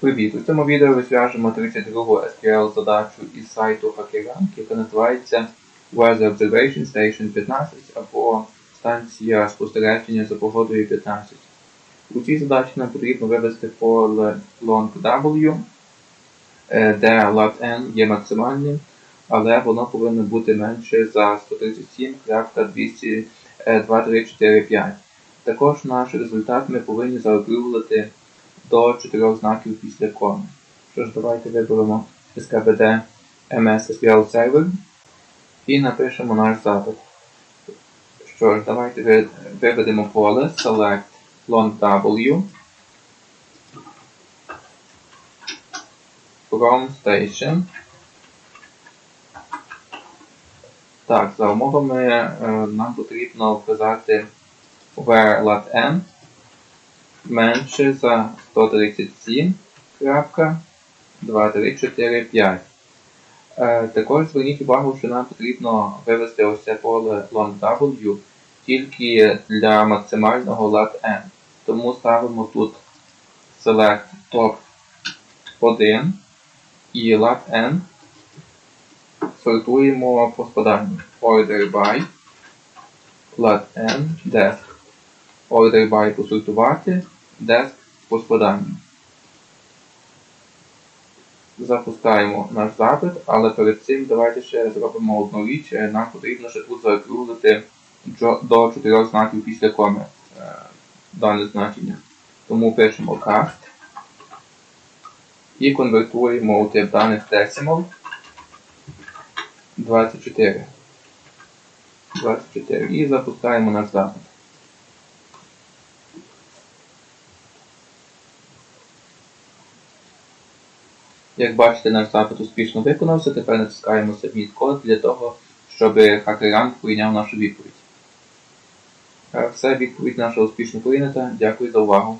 Привіт! У цьому відео розв'яжемо 32 SQL задачу із сайту HackerRank, яка називається Weather Observation Station 15 або станція спостереження за погодою 15. У цій задачі нам потрібно вивести поле long W, е, де lat n є максимальним, але воно повинно бути менше за 137.22345. Також наш результат ми повинні заокруглити до 4 знаків після коми. Що ж, давайте виберемо SKBD MS SQL Server і напишемо наш запит. Що ж, давайте виведемо поле select long W from station. Так, за умовами е, нам потрібно вказати where lat n менше за 137.2345. Е, Також зверніть увагу, що нам потрібно вивести ось це поле long W тільки для максимального lat n. Тому ставимо тут select top 1 і lat n сортуємо по складанню order by lat n desk. Order by посортувати, desk по складанню. Запускаємо наш запит, але перед цим давайте ще зробимо одну річ. Нам потрібно ще тут закруглити до 4 знаків після коми е, дане значення. Тому пишемо cast і конвертуємо у тип даних decimal 24. 24. І запускаємо наш запит. Як бачите, наш запит успішно виконався, тепер натискаємо Submit код для того, щоб хакерант прийняв нашу відповідь. Все, відповідь наша успішно прийнята. Дякую за увагу.